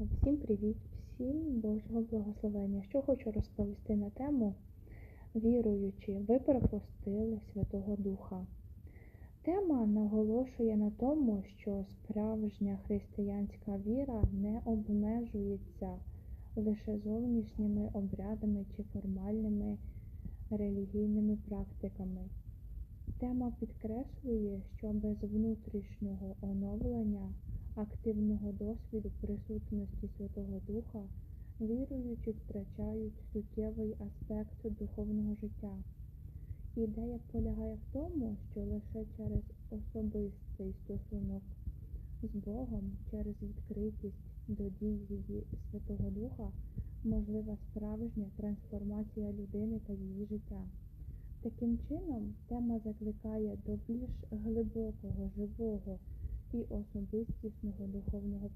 Всім привіт, всім Божого благословення. Що хочу розповісти на тему віруючи, ви пропустили Святого Духа. Тема наголошує на тому, що справжня християнська віра не обмежується лише зовнішніми обрядами чи формальними релігійними практиками. Тема підкреслює, що без внутрішнього оновлення, активного досвіду присутності Святого Духа, віруючі втрачають суттєвий аспект духовного життя. Ідея полягає в тому, що лише через особистий стосунок з Богом, через відкритість до дії Святого Духа можлива справжня трансформація людини та її життя. Таким чином, тема закликає до більш глибокого, живого і особистісного духовного